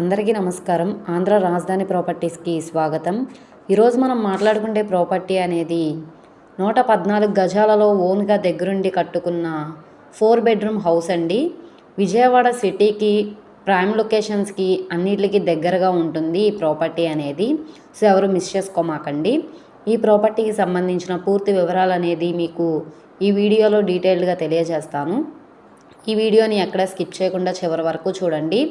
అందరికీ నమస్కారం. ఆంధ్ర రాజధాని ప్రాపర్టీస్కి స్వాగతం. ఈరోజు మనం మాట్లాడుకుంటే ప్రాపర్టీ అనేది నూట పద్నాలుగు గజాలలో ఓన్గా దగ్గరుండి కట్టుకున్న ఫోర్ బెడ్రూమ్ హౌస్ అండి. విజయవాడ సిటీకి ప్రైమ్ లొకేషన్స్కి అన్నిటికి దగ్గరగా ఉంటుంది ఈ ప్రాపర్టీ అనేది. సో ఎవరు మిస్ చేసుకోమాకండి. ఈ ప్రాపర్టీకి సంబంధించిన పూర్తి వివరాలు అనేది మీకు ఈ వీడియోలో డీటెయిల్డ్గా తెలియజేస్తాను. ఈ వీడియోని ఎక్కడ స్కిప్ చేయకుండా చివరి వరకు చూడండి.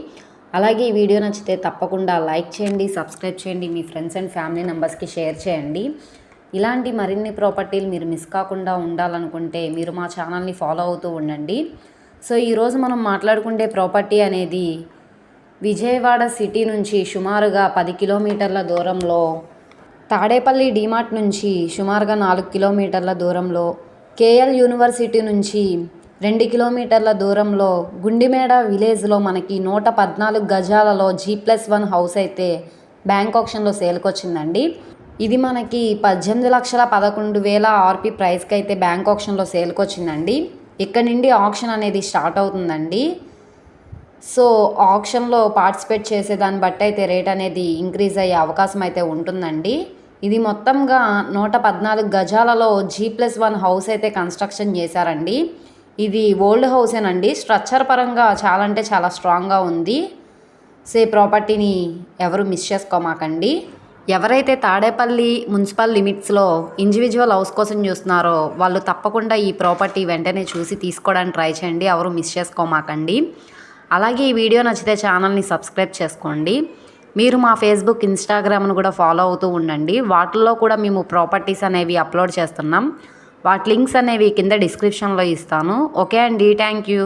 అలాగే ఈ వీడియో నచ్చితే తప్పకుండా లైక్ చేయండి సబ్స్క్రైబ్ చేయండి మీ ఫ్రెండ్స్ అండ్ ఫ్యామిలీ మెంబర్స్కి షేర్ చేయండి. ఇలాంటి మరిన్ని ప్రాపర్టీలు మీరు మిస్ కాకుండా ఉండాలనుకుంటే మీరు మా ఛానల్ని ఫాలో అవుతూ ఉండండి. సో ఈరోజు మనం మాట్లాడుకుంటే ప్రాపర్టీ అనేది విజయవాడ సిటీ నుంచి సుమారుగా పది కిలోమీటర్ల దూరంలో తాడేపల్లి డిమార్ట్ నుంచి సుమారుగా నాలుగు కిలోమీటర్ల దూరంలో కేఎల్ యూనివర్సిటీ నుంచి రెండు కిలోమీటర్ల దూరంలో గుండిమేడ విలేజ్లో మనకి నూట పద్నాలుగు గజాలలో జీ ప్లస్ వన్ హౌస్ అయితే బ్యాంక్ ఆప్షన్లో సేల్కొచ్చిందండి. ఇది మనకి పద్దెనిమిది లక్షల పదకొండు వేల ఆర్పి ప్రైస్కి అయితే బ్యాంక్ ఆప్షన్లో సేల్కొచ్చిందండి. ఇక్కడ నుండి ఆప్షన్ అనేది స్టార్ట్ అవుతుందండి. సో ఆప్షన్లో పార్టిసిపేట్ చేసే దాన్ని బట్టి అయితే రేట్ అనేది ఇంక్రీజ్ అయ్యే అవకాశం అయితే ఉంటుందండి. ఇది మొత్తంగా నూట పద్నాలుగు గజాలలో జీ ప్లస్ వన్ హౌస్ అయితే కన్స్ట్రక్షన్ చేశారండి. ఇది ఓల్డ్ హౌసేనండి స్ట్రక్చర్ పరంగా చాలా అంటే చాలా స్ట్రాంగ్గా ఉంది. సే ప్రాపర్టీని ఎవరు మిస్ చేసుకోమాకండి. ఎవరైతే తాడేపల్లి మున్సిపల్ లిమిట్స్లో ఇండివిజువల్ హౌస్ కోసం చూస్తున్నారో వాళ్ళు తప్పకుండా ఈ ప్రాపర్టీ వెంటనే చూసి తీసుకోవడానికి ట్రై చేయండి. ఎవరు మిస్ చేసుకోమాకండి. అలాగే ఈ వీడియో నచ్చితే ఛానల్ని సబ్స్క్రైబ్ చేసుకోండి. మీరు మా ఫేస్బుక్ ఇన్స్టాగ్రామ్ను కూడా ఫాలో అవుతూ ఉండండి. వాటిల్లో కూడా మేము ప్రాపర్టీస్ అనేవి అప్లోడ్ చేస్తున్నాం. వాటి లింక్స్ అనేవి కింద డిస్క్రిప్షన్లో ఇస్తాను. ఓకే అండి థ్యాంక్ యూ.